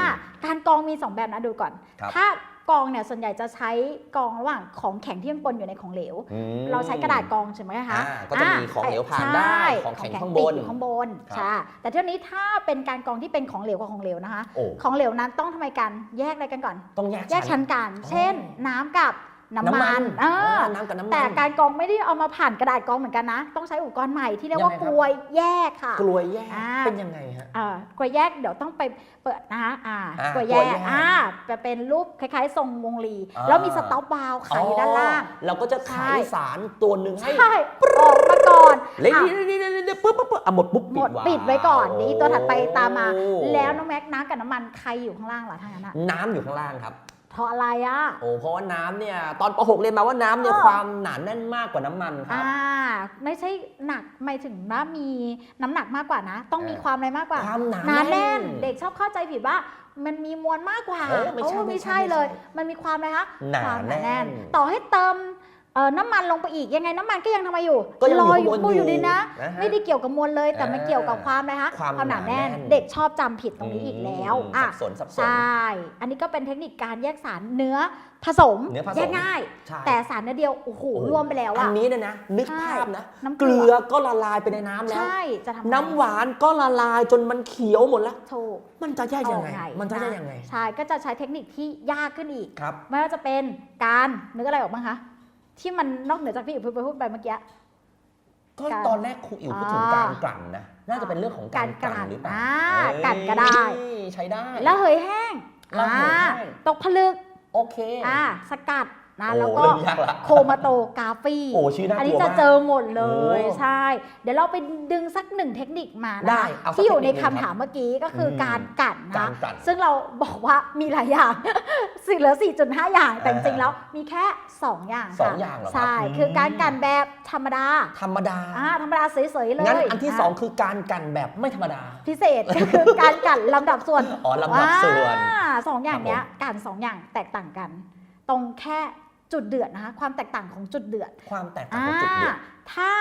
การกรองมี 2 แบบนะดูก่อนครับถ้ากรองเนี่ยส่วนใหญ่จะใช้กรองระหว่างของแข็งที่มันปนอยู่ในของเหลวอืมเราใช้กระดาษกรองใช่ไหมคะอ่าก็จะมีของเหลวผ่านได้ใช่ของแข็งข้างติบดนอยู่ข้างบนครับใช่แต่เที่ยวนี้ถ้าเป็นการกรองที่เป็นของเหลวกับของเหลวนะคะโอ้ของเหลวนั้นต้องทำไมกันแยกอะไรกันก่อนต้องแยกแยกชั้นกันอ๋อเช่นน้ำกับ น้ำน้ำมัมันนเออน้ำกับน้ำมันแต่การกรองไม่ได้เอามาผ่านกระดาษกรองเหมือนกันนะ ต้องใช้อุปกรณ์ใหม่ที่เรียกว่ายังไงกครับลวยแยกค่ะกลวยแยกอ่าเป็นยังไงฮะเอ่อกลวยแยกเดี๋ยวต้องไปเปิดนะคะอ่าอ่ากลวยแยกลวยกแยกอ่าจะเป็นรูปคล้ายๆ ทรงวงลีอ่าแล้วมีสต็อปวาล์วไขอยู่ด้านล่างอ๋อเราก็จะไขใช่สารตัวหนึ่งให้ใช่ออกมาก่อนเล่นอะปุ๊บปุ๊บปุ๊บอะหมดปุ๊บหมดวาล์วปิดไว้ก่อนนี่ตัวถัดไปตามมาโอ้แล้วน้องแม็กน้ำกับน้ำมันใครอยู่ข้างล่างล่ะทางนั้นอะน้ำอยู่ข้างล่างครับ เพราะอะไรอะโอ้เพราะว่าน้ำเนี่ยตอนป .6 เรียนมาว่าน้ำเนี่ยเออ ความหนาแน่นมากกว่าน้ำมันครับ อ่า ไม่ใช่หนักไม่ถึงว่ามีน้ำหนักมากกว่านะ ต้องมีเออ ความอะไรมากกว่า ความหนาหนาแน่นแน่นเด็กชอบเข้าใจผิดว่า มันมีมวลมากกว่าเออไม่ใช่โอ้ไม่ไม่ใช่ใช่เลยไม่ใช่มันมีความอะไรคะหนาความแน่น ต่อให้เติม เอ่อน้ำมันลงไปอีกยังไงน้ำมันก็ยังทำไมอยู่ก็ยังลอยู่อยข้างบนอยู่อยู่ดีนะนะฮะไม่ได้เกี่ยวกับมวลเลย แต่มันอ่าเกี่ยวกับความอะไรคะความหนาแน่นหนาแน่น เด็กชอบจำผิดตรงนี้อีกแล้วมอะสับสนสับสนใช่อันนี้ก็เป็นเทคนิคการแยกสารเนื้อผสมเนื้อผสม แยกง่าย ใช่แต่สารเนื้อเดียวโอ้โหโอ้รวมไปแล้วอัอะ นนี้เนี่ยนะนึกใช่ ภาพนะ น้ำเกเกลืลืออก็ละลายไปในน้ำแล้ว ใช่จะทำไงน้ำหวานก็ละลายจนมันเขียวหมดแล้ว ถูก มันจะแยกยังไง เอามันจะแยกยังไง ใช่ก็จะใช้เทคนิคที่ยากขึ้นอีก ครับ ไม่ว่าจะเป็นการนึกอะไรออกบ้างคะ ที่มันนอกเหนือจากที่อยู่พูดไปพูดไปเมื่อกี้ ก็การตอนแรกครูอิ๋วพูดถึงอ่าการกลั่นนะ น่าจะเป็นเรื่องของการการกลั่นหรือเปล่าอ่าเอ้ยกลั่นก็ได้ใช้ได้ แล้วเหยแห้งระเหยอ่าแห้งตกผลึกโอเค อ่าสกัด นะโอ้แล้วก็เริ่มยากละโคมาโตกาฟีโอ้ชื่อน่ากลัวอันนี้จะมากเจอหมดเลยโอ้ใช่ เดี๋ยวเราไปดึงสักหนึ่งเทคนิคมาได้นะคะเอาสักที่อยู่ในเทคนิคหนึ่งคำถามเมื่อกี้ก็คืออมการกั่นกานะรกลั่นซึ่งเราบอกว่ามีหลายอย่างสี่เหลือ 4.5 อย่างแต่จอ่าริงๆแล้วมีแค่ 2 อย่างสองค่ะอย่างเหรอครับใช่ อืม คือการกั่นแบบธรรมดาธรรมดา อ่าธรรมดาเฉยๆเลยงั้นอันที่สองะคือการกลั่นแบบไม่ธรรมดา พิเศษก็คือการกั่นลำดับส่วน อ๋อลำดับส่วน อ่าสองอย่างเนี้ยครับผมกั่นสองอย่างแตกต่างกัน ตรงแค่ จุดเดือดนะคะ ความแตกต่างของจุดเดือด ความแตกต่างของจุดเดือดอ่าถ้า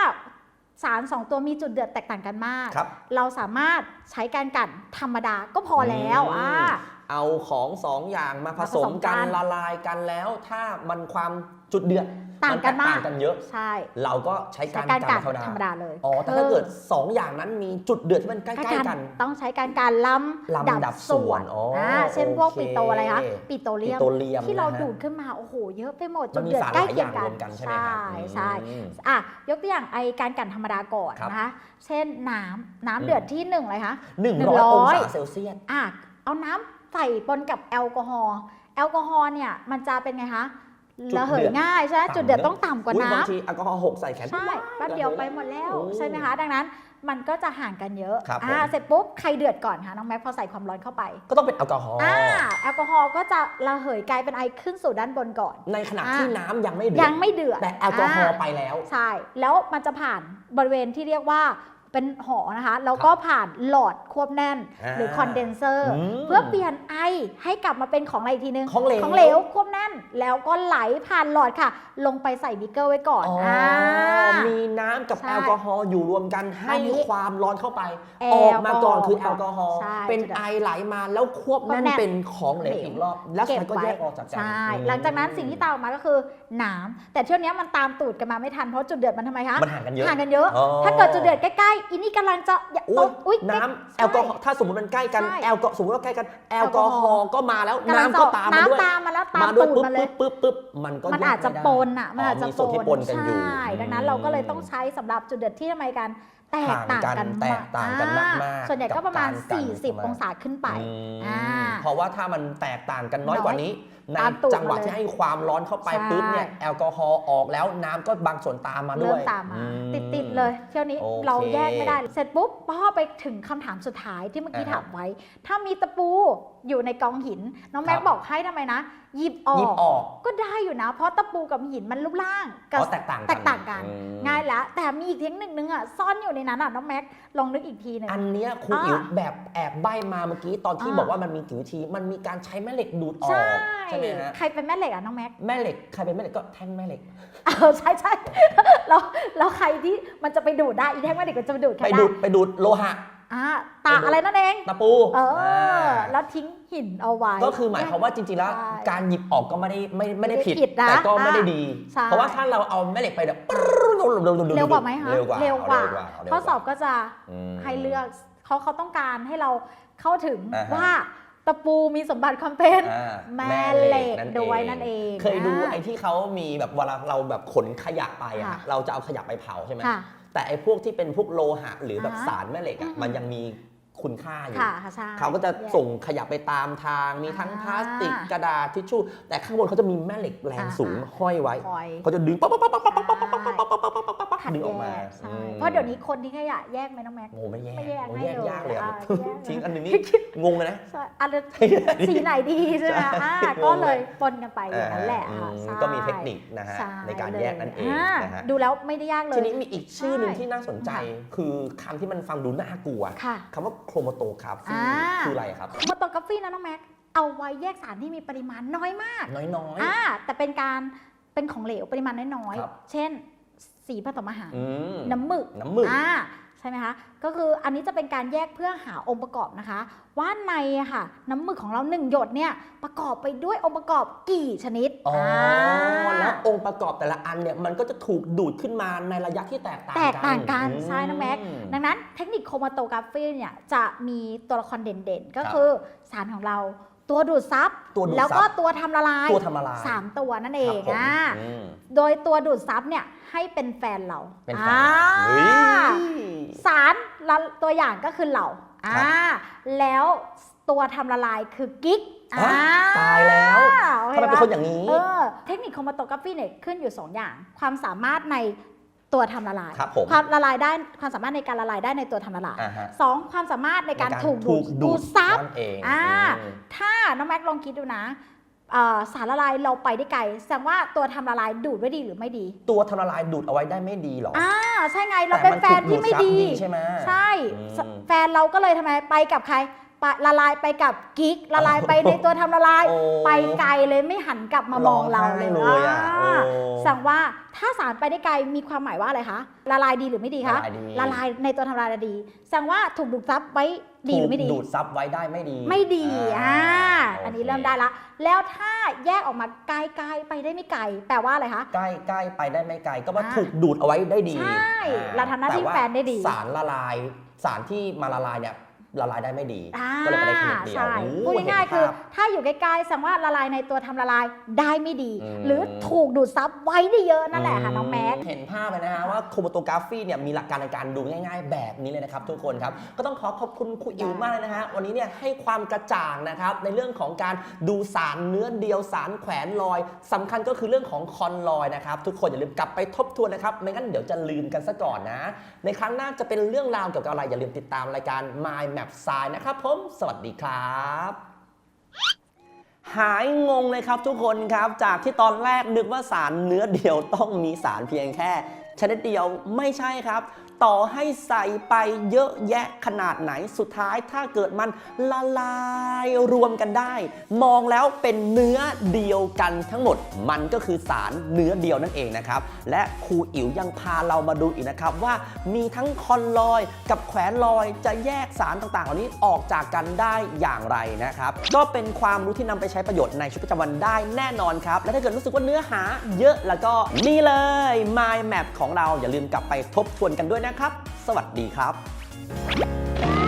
สารสองตัวมีจุดเดือดแตกต่างกันมากครับเราสามารถใช้การกั่นธรรมดาก็พอแล้วอืมอ่า เอาของสองอย่างมาผสมมาผสมกักันนละลายกันแล้ว ถ้ามันความจุดเดือดต่างกันมาก ต่างกันเยอะ ใช่ เราก็ใช้ใช้การการกลั่กั่นนธรรมธรรมดาดาเลยอ๋อแต่ถ้าเกิด 2 อย่างนั้นมีจุดเดือดที่มันใกใกล้ล้ๆๆกักันนต้องใช้การการล้ำลำดับส่วนอ๋ออ่าเช่นพวกโอเคปิโตอะไรคะปิโตเลียมปิโตรเลียมที่เรานะฮะ ดูดขึ้นมาโอ้โหเยอะไปหมดจมันนมีเดือดสารใกล้หลายอเคียย่างงกัรนวมกันใช่ไหมครับใช่อืมอะยกตัวอย่างไอการกั่นธรรมดาก่อนครับนะคะเช่นน้ำน้ำอืมเดือดที่หนึ่งเลยคะ หนึ่งหนึ่ร้งอยร้อยองศาเซลเซียส อะเอาน้ำ ใส่ปนกับแอลกอฮอล์แอลกอฮอล์เนี่ยมันจะเป็นไงคะจุดระเหยเดือดง่ายใช่ไหมต่ำจุดเดือดเนอะต้องต่ำกว่าอุ๊ยน้ำบางทีแอลกอฮอล์หกใส่แขนใช่แป๊บเดียวไปหมดแล้วโอ้ใช่ไหมคะ ดังนั้นมันก็จะห่างกันเยอะครับอ่าผมเสร็จปุ๊บใครเดือดก่อนคะน้องแม็กพอใส่ความร้อนเข้าไป ก็ต้องเป็นแอลกอฮอล์อ่าแอลกอฮอล์ก็จะระเหยกลายเป็นไอขึ้นสู่ด้านบนก่อน ในขณะอ่าที่น้ำยังไม่เดือดยังไม่เดือดแต่แอลกอฮอล์ไปแล้ว ใช่ แล้วมันจะผ่านบริเวณที่เรียกว่า เป็นหอนะคะ แล้วก็ผ่านหลอดควบแน่นอ่าหรือคอนเดนเซอร์อืมเพื่อเปลี่ยนไอให้กลับมาเป็นของอะไรอีกทีนึง ของเหลวของเหลวควบแน่น แล้วก็ไหลผ่านหลอดค่ะ ลงไปใส่บิ๊กเกอร์ไว้ก่อนอ๋ออามีน้ำกับใช่แอลกอฮอล์อยู่รวมกันให้อันนี้ความร้อนเข้าไปแออลอกมาก่อนคือแอก่ลอนกอฮอล์ใช่เป็นจุดเด่นไอไหลมาแล้วควบนั่นควบแน่นเป็นของเหลวเหลวอีกรอบ แล้วเก็บมันก็ไว้แยกออกจากกันใช่อืมหลังจากนั้นสิ่งที่ตามออกมาก็คือน้ำแต่ช่วงนี้มันตามตูดกันมาไม่ทันเพราะจุดเดือดมันทำไมคะมันห่างกันเยอะห่างกันเยอะอ๋อถ้าเกิดจุดเดือดใกล้ๆอินี่กำลังจะอย่าอุ๊ยอุ๊ยน้ำแอลกอฮอล์ถ้าสมมติมันใกล้กันใช่แอลกอสมมติว่าใกล้กันแอลกอฮอล์ก็มาแล้วกำลังน้ำก็ตามมาด้วยน้ำตามมาแล้วตามมาด้วยตูดปุ๊บมาเลยปุ๊บปุ๊บปุ๊บมันก็มันแยกอาจจะไได้ปนอะมันอาจจะมีส่วนที่ปนกันอยู่ใช่ดังนั้นเราก็เลยต้องใช้สำหรับจุดเดือดที่ทำไมกันแตกต่างกันแตกต่างกันอ่มากๆส่วนใหญ่ก็ประมาณกับการกัน40 องศาขึ้นไปอืมอ่าเพราะว่าถ้ามันแตกต่างกันน้อยกว่านี้ในตามตูดจังหวะมาเลยที่ให้ความร้อนเข้าไปใช่ปุ๊บเนี่ยแอลกอฮอล์ออกแล้วน้ำก็บางส่วนตามมาด้เริ่วมยตามมาอืติดติดๆเลย เที่ยวนี้โอเคเราแยกไม่ได้ เสร็จปุ๊บพ่อไปถึงคำถามสุดท้ายที่เมื่อกี้อ่าฮะถามไว้ ถ้ามีตะปูอยู่ในกองหิน น้องแม็กครับบอกให้ทำไมนะหยิบออหยิบกออก ก็ได้อยู่นะ เพราะตะปูกับหินมันรูปร่างกัอ๋อแตกต่างกันแตกต่างกันอืมง่ายแล้ว แต่มีอีกเทคนิคนึงอะซ่อนอยู่ในนั้นอะน้องแม็กลองนึกอีกทีหนึงอันเนี้ยครูอ่าอิ๋วแบบแอบใบมาเมื่อกี้ตอนที่อ่าบอกว่ามันมีกี่วิธีมันมีการใช้แม่เหล็กดูดออใช่กใช่ไหมฮะ ใครเป็นแม่เหล็กอะน้องแม็ก แม่เหล็กใครเป็นแม่เหล็กก็แท่งแม่เหล็ก เออใช่ใช่แล้วแล้วใครที่มันจะไปดูดได้อีแท่งแม่เหล็กมันจะไปดูดใครไปได้ดูดไปดูดโลหะ อ่าตาอะไรนั่นเอง ตะปูเอออาาแล้วทิ้งหินเอาไว้ ก็คือหมายความว่าจริงๆแล้ว ใช่การหยิบออกก็ไม่ได้ไม่ไม่ได้ไม่ได้ผิดผิดนะแต่ก็ไม่ได้อะดี ใช่ เพราะว่าถ้าเราเอาแม่เหล็กไปแบบเร็วกว่าไหมคะเร็วกว่าเร็วกว่าเร็วกว่า ข้อสอบก็จะม ให้เลือกเขาเขาต้องการให้เราเข้าถึงอ่าฮะ ว่า ตะปูมีสมบัติความเป็นอ่าแม่เหล็กด้วยนั่นเองเคยดูอ่าไอ้ที่เขามีแบบเวลาเราแบบขนขยะไปอะค่ะ เราจะเอาขยะไปเผาใช่ไหม ค่ะ แต่ไอ้พวกที่เป็นพวกโลหะหรือแบบอ่าฮะสารแม่เหล็กอะอืม มันยังมีคุณค่าอยู่ค่ะค่ะใช่ เขาก็จะส่งขยะไปตามทาง มีทั้งอ่าพลาสติกกระดาษทิชชู่ แต่ข้างบนเขาจะมีแม่เหล็กแรงอ่าสูงห้อยไว้ คอย เขาจะดึงปั๊บปั๊บปั๊บปั๊บปั๊บปั๊บปั๊บปั๊บปั๊บปั๊บปั๊บปั๊บ ปั๊บปั๊บขัดดึงออกแยมากใช่อืม เพราะเดี๋ยวนี้คนที่ขยะแยกไหมน้องแม็ก โอ้ไม่แยกไม่แยกโอ้ให้แยกเลยยากเลยอะอ่าแยก ทิ้งอันหนึงนี่งงเลยนะ ใช่อันนี้สีไหนดีใช่ไหมอ่าก็เลยปนกันไปอย่างนั้นแหละอืค่ะมใช่ ก็มีเทคนิคนะฮะ ช่ในการแยกนั่นเองานะฮะดูแล้วไม่ได้ยากเลย ทีนี้มีอีกชื่อหนึ่งใช่ที่น่าสนใจค่ะคือคำที่มันฟังดูน่ากลัวค่ะ คำว่าโครโมโตกราฟีอ่า คืออะไรครับ โมโตกราฟีนะน้องแม็ก เอาไว้แยกสารที่มีปริมาณน้อยมากน้อย อ่าแต่เป็นการเป็นของเหลวปริมาณน้อยครับ ๆ เช่น สีผสมอาหารๆอืม น้ำหมึกน้ำหมึก อ่าใช่ไหมคะ ก็คืออันนี้จะเป็นการแยกเพื่อหาองค์ประกอบนะคะ ว่าในอะค่ะ น้ำหมึกของเราหนึ่งหยดเนี่ยประกอบไปด้วยองค์ประกอบกี่ชนิดอ๋ออ่าแล้วองค์ประกอบแต่ละอันเนี่ยมันก็จะถูกดูดขึ้นมาในระยะที่แตกต่างแตกต่างกันอืม ใช่น้องแม็ก ดังนั้นเทคนิคโครมาโตกราฟีเนี่ยจะมีตัวละครเด่นๆ ก็ครับ คือสารของเรา ตัวดูดซับตัวดูดซับแล้วก็ตัวทำละลายตัวทำละลายสามตัวนั่นเอครังบผมอ่าอืม โดยตัวดูดซับเนี่ยให้เป็นแฟนเราเป็นแฟน อ่าเฮ้ย สารละตัวอย่างก็คือเหล่าครับอ่าแล้วตัวทำละลายคือกิ๊กฮะอ่ตายแล้วโอคทำไมเป็นปะคนอย่างนี้ เออเทคนิคโครมาโตกราฟีเนี่ยขึ้นอยู่ 2 อย่าง ความสามารถใน ตัวทำละลายครับผมความละลายได้ความสามารถในการละลายได้ในตัวทำละลายอ่าฮะสองความสามารถในการในถูกดูดดูดูดดซับนั่นเองอ่าอืมถ้าน้องแม็กลองคิดดูนะเอ่อสารละลายเราไปได้ไกล แสดงว่าตัวทำละลายดูดไว้ดีหรือไม่ดี ตัวทำละลายดูดเอาไว้ได้ไม่ดีหรออ่าใช่ไงเราเป็นแฟนที่ไม่ดีแต่นถูกดูซับใช่ไหมใช่อืมแฟนเราก็เลยทำไมไปกับใคร ไปละลายไปกับกิ๊กละลายไปในตัวทำละลาย โอ้ไปไกลเลยไม่หันกลับมามองเราเลยร้องไห้เลยอะอ่าโอ้สั่งว่าถ้าสารไปได้ไกลมีความหมายว่าอะไรคะละลายดีหรือไม่ดีคะละลายดี ละลายในตัวทำละลายดี สั่งว่าถูกดูดซับไว้ดีหรือไม่ดี ถูกดูดซับไว้ได้ไม่ดีไม่ดีอ่าโคอันนี้เริ่มได้ละ แล้วถ้าแยกออกมาไกลๆไปได้ไม่ไกลแปลว่าอะไรคะ ใกล้ใกล้ไปได้ไม่ไกลก็ว่าอ่าถูกดูดเอาไว้ได้ดีใช่อ่เราทำหน้าที่ต่ว่แฟนได้ดีสารละลาย สารที่มาละลายเนี่ย ละลายได้ไม่ดีอ่าก็เลยไปได้แค่นิดเดียวใช่โอ้พูดเห็นง่ายๆคือภพถ้าอยู่ใกล้ๆแสดงว่าละลายในตัวทำละลายได้ไม่ดีอืมหรือถูกดูดซับไว้ได้เยอะนั่นแหละค่ะน้องแม็กเห็นภาพเลยนะฮะว่าโครโมโตกราฟีเนี่ยมีหลักการในการดูง่าย ๆ แบบนี้เลยนะครับทุกคนครับก็ต้องขอขอบคุณครูอิ๋วมากเลยนะฮะวันนี้เนี่ยให้ความกระจ่างนะครับในเรื่องของการดูสารเนื้อเดียวสารแขวนลอยสำคัญก็คือเรื่องของคอนลอยนะครับทุกคนอย่าลืมกลับไปทบทวนนะครับไม่งั้นเดี๋ยวจะลืมกันซะก่อนนะ ในครั้งหน้าจะเป็นเรื่องราวเกี่ยวกับอะไรอย่าลืมติดตามรายการ My Map Science นะครับผม สวัสดีครับ หายงงเลยครับทุกคนครับ จากที่ตอนแรกนึกว่าสารเนื้อเดียวต้องมีสารเพียงแค่ชนิดเดียวไม่ใช่ครับ ต่อให้ใส่ไปเยอะแยะขนาดไหนสุดท้ายถ้าเกิดมันละลายรวมกันได้ มองแล้วเป็นเนื้อเดียวกันทั้งหมด มันก็คือสารเนื้อเดียวนั่นเองนะครับ และครูอิ๋วยังพาเรามาดูอีกนะครับว่ามีทั้งคอนลอยกับแขวนลอยจะแยกสารต่างๆ เหล่านี้ออกจากกันได้อย่างไรนะครับ ก็เป็นความรู้ที่นำไปใช้ประโยชน์ในชีวิตประจำวันได้แน่นอนครับ และถ้าเกิดรู้สึกว่าเนื้อหาเยอะแล้วก็นี่เลย Mind Map ของเราอย่าลืมกลับไปทบทวนกันด้วยนะนะครับ สวัสดีครับ